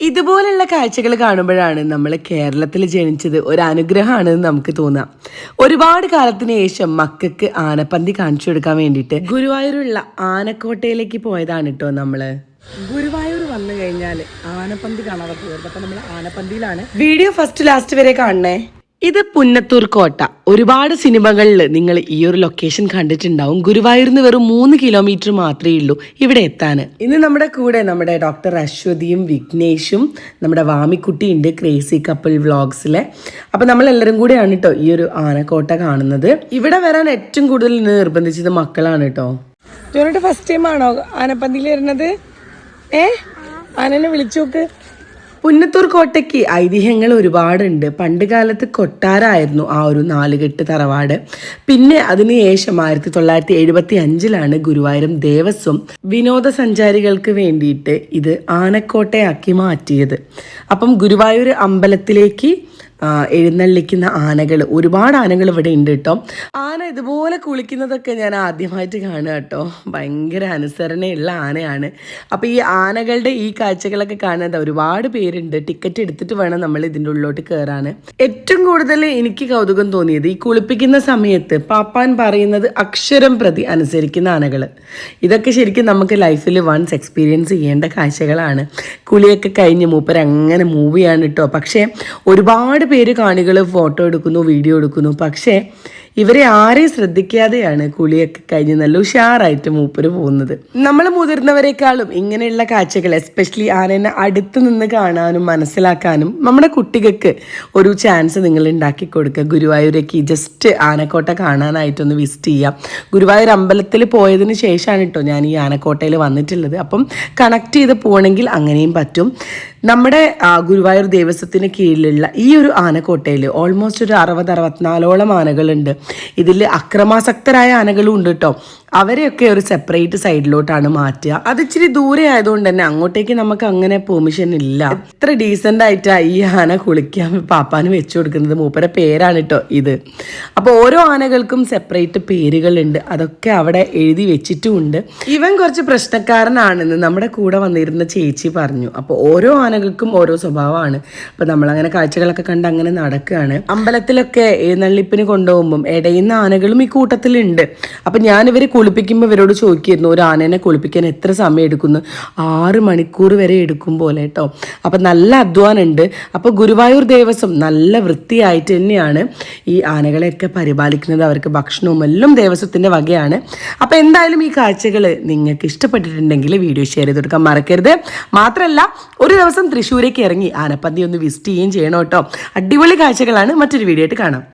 ഇതുപോലുള്ള കാഴ്ചകൾ കാണുമ്പോഴാണ് നമ്മൾ കേരളത്തിൽ ജനിച്ചത്. ഒരു അനുഗ്രഹമാണെന്ന് നമുക്ക് തോന്നാം. ഒരുപാട് കാലത്തിന് ശേഷം മക്കൾക്ക് ആനപ്പന്തി കാണിച്ചു കൊടുക്കാൻ വേണ്ടിയിട്ട് ഗുരുവായൂരുള്ള ആനക്കോട്ടയിലേക്ക് പോയതാണ് കേട്ടോ നമ്മൾ ഗുരുവായൂർ വന്നു കഴിഞ്ഞാൽ ആനപ്പന്തി കാണാതെ പോകരുത് അപ്പൊ നമ്മൾ ആനപ്പന്തിയിലാണ്. വീഡിയോ ഫസ്റ്റ് ലാസ്റ്റ് വരെ കാണണേ. ഇത് പുന്നത്തൂർ കോട്ട. ഒരുപാട് സിനിമകളിൽ നിങ്ങൾ ഈ ഒരു ലൊക്കേഷൻ കണ്ടിട്ടുണ്ടാവും. ഗുരുവായൂരിന്ന് വെറും മൂന്ന് കിലോമീറ്റർ മാത്രമേ ഉള്ളൂ ഇവിടെ എത്താൻ ഇന്ന് നമ്മുടെ കൂടെ നമ്മുടെ ഡോക്ടർ അശ്വതിയും വിഘ്നേഷും നമ്മുടെ വാമിക്കുട്ടി ഉണ്ട് ക്രേസി കപ്പിൾ വ്ളോഗ്സിലെ. അപ്പൊ നമ്മൾ എല്ലാവരും കൂടെയാണ് കേട്ടോ ഈ ഒരു ആനക്കോട്ട കാണുന്നത്. ഇവിടെ വരാൻ ഏറ്റവും കൂടുതൽ നിർബന്ധിച്ചത് മക്കളാണ് കേട്ടോ ഫസ്റ്റ് ടൈം ആണോ ആനപ്പന്തിയിൽ വരുന്നത്? ഏ? ആനനെ വിളിച്ചു നോക്ക്. പുന്നത്തൂർ കോട്ടയ്ക്ക് ഐതിഹ്യങ്ങൾ ഒരുപാടുണ്ട്. പണ്ട് കാലത്ത് കൊട്ടാരമായിരുന്നു ആ ഒരു നാലുകെട്ട് തറവാട്. പിന്നെ അതിനുശേഷം ആയിരത്തി തൊള്ളായിരത്തി എഴുപത്തി അഞ്ചിലാണ് ഗുരുവായൂരം ദേവസ്വം വിനോദസഞ്ചാരികൾക്ക് വേണ്ടിയിട്ട് ഇത് ആനക്കോട്ടയാക്കി മാറ്റിയത്. അപ്പം ഗുരുവായൂർ അമ്പലത്തിലേക്ക് എഴുന്നള്ളിക്കുന്ന ആനകൾ ഒരുപാട് ആനകൾ ഇവിടെ ഉണ്ട് കേട്ടോ. ആന ഇതുപോലെ കുളിക്കുന്നതൊക്കെ ഞാൻ ആദ്യമായിട്ട് കാണുക കേട്ടോ. ഭയങ്കര അനുസരണയുള്ള ആനയാണ്. അപ്പോൾ ഈ ആനകളുടെ ഈ കാഴ്ചകളൊക്കെ കാണാൻ ഒരുപാട് പേരുണ്ട്. ടിക്കറ്റ് എടുത്തിട്ട് വേണം നമ്മൾ ഇതിന്റെ ഉള്ളിലോട്ട് കയറാൻ ഏറ്റവും കൂടുതൽ എനിക്ക് കൗതുകം തോന്നിയത് ഈ കുളിപ്പിക്കുന്ന സമയത്ത് പാപ്പാൻ പറയുന്നത് അക്ഷരം പ്രതി അനുസരിക്കുന്ന ആനകൾ. ഇതൊക്കെ ശരിക്കും നമുക്ക് ലൈഫിൽ വൺസ് എക്സ്പീരിയൻസ് ചെയ്യേണ്ട കാഴ്ചകളാണ്. കുളിയൊക്കെ കഴിഞ്ഞ് മൂപ്പർ അങ്ങനെ മൂവ് ചെയ്യാണ് കേട്ടോ. പക്ഷേ ഒരുപാട് പേര് കാണികൾ ഫോട്ടോ എടുക്കുന്നു വീഡിയോ എടുക്കുന്നു. പക്ഷേ ഇവരെ ആരെയും ശ്രദ്ധിക്കാതെയാണ് കുളിയൊക്കെ കഴിഞ്ഞ് നല്ല ഉഷാറായിട്ട് മൂപ്പര് പോകുന്നത്. നമ്മൾ മുതിർന്നവരെക്കാളും ഇങ്ങനെയുള്ള കാഴ്ചകൾ എസ്പെഷ്യലി ആനേനെ അടുത്ത് നിന്ന് കാണാനും മനസ്സിലാക്കാനും നമ്മുടെ കുട്ടികൾക്ക് ഒരു ചാൻസ് നിങ്ങൾ ഉണ്ടാക്കി കൊടുക്കുക. ഗുരുവായൂരേക്ക് ജസ്റ്റ് ആനക്കോട്ട കാണാനായിട്ടൊന്ന് വിസിറ്റ് ചെയ്യാം. ഗുരുവായൂർ അമ്പലത്തിൽ പോയതിന് ശേഷമാണ് കേട്ടോ ഞാൻ ഈ ആനക്കോട്ടയിൽ വന്നിട്ടുള്ളത്. അപ്പം കണക്ട് ചെയ്ത് പോകണമെങ്കിൽ അങ്ങനെയും പറ്റും. നമ്മുടെ ഗുരുവായൂർ ദേവസ്വത്തിന് കീഴിലുള്ള ഈ ഒരു ആനക്കോട്ടയിൽ ഓൾമോസ്റ്റ് ഒരു അറുപത് അറുപത്തിനാലോളം ആനകളുണ്ട്. ഇതിൽ അക്രമാസക്തരായ ആനകളും ഉണ്ട് കേട്ടോ അവരെയൊക്കെ ഒരു സെപ്പറേറ്റ് സൈഡിലോട്ടാണ് മാറ്റുക. അത് ഇച്ചിരി ദൂരെ ആയതുകൊണ്ട് തന്നെ അങ്ങോട്ടേക്ക് നമുക്ക് അങ്ങനെ പെർമിഷൻ ഇല്ല. എത്ര ഡീസെന്റ് ആയിട്ടാ ഈ ആന കുളിക്കാൻ പാപ്പാന് വെച്ചു കൊടുക്കുന്നത്. മൂപ്പരെ പേരാണ് കേട്ടോ ഇത്. അപ്പോൾ ഓരോ ആനകൾക്കും സെപ്പറേറ്റ് പേരുകളുണ്ട്. അതൊക്കെ അവിടെ എഴുതി വെച്ചിട്ടുമുണ്ട്. ഇവൻ കുറച്ച് പ്രശ്നക്കാരനാണെന്ന് നമ്മുടെ കൂടെ വന്നിരുന്ന ചേച്ചി പറഞ്ഞു. അപ്പോൾ ഓരോ ആനകൾക്കും ഓരോ സ്വഭാവമാണ്. അപ്പോൾ നമ്മളങ്ങനെ കാഴ്ചകളൊക്കെ കണ്ട് അങ്ങനെ നടക്കുകയാണ്. അമ്പലത്തിലൊക്കെ എഴുന്നള്ളിപ്പിന് കൊണ്ടുപോകുമ്പം ഇടയുന്ന ആനകളും ഈ കൂട്ടത്തിലുണ്ട്. അപ്പം ഞാനിവർ കുളിപ്പിക്കുമ്പോൾ ഇവരോട് ചോദിക്കായിരുന്നു ഒരു ആനേനെ കുളിപ്പിക്കാൻ എത്ര സമയം എടുക്കുന്നു ആറ് മണിക്കൂർ വരെ എടുക്കും പോലെ കേട്ടോ അപ്പം നല്ല അധ്വാനമുണ്ട്. അപ്പോൾ ഗുരുവായൂർ ദേവസ്വം നല്ല വൃത്തിയായിട്ട് തന്നെയാണ് ഈ ആനകളെയൊക്കെ പരിപാലിക്കുന്നത്. അവർക്ക് ഭക്ഷണവും എല്ലാം ദേവസ്വത്തിന്റെ വകയാണ്. അപ്പോൾ എന്തായാലും ഈ കാഴ്ചകൾ നിങ്ങൾക്ക് ഇഷ്ടപ്പെട്ടിട്ടുണ്ടെങ്കിൽ വീഡിയോ ഷെയർ ചെയ്ത് കൊടുക്കാൻ മറക്കരുത്. മാത്രമല്ല ഒരു ദിവസം തൃശ്ശൂരേക്ക് ഇറങ്ങി ആനപ്പന്തി ഒന്ന് വിസിറ്റ് ചെയ്യുകയും ചെയ്യണം കേട്ടോ അടിപൊളി കാഴ്ചകളാണ്. മറ്റൊരു വീഡിയോ ആയിട്ട് കാണാം.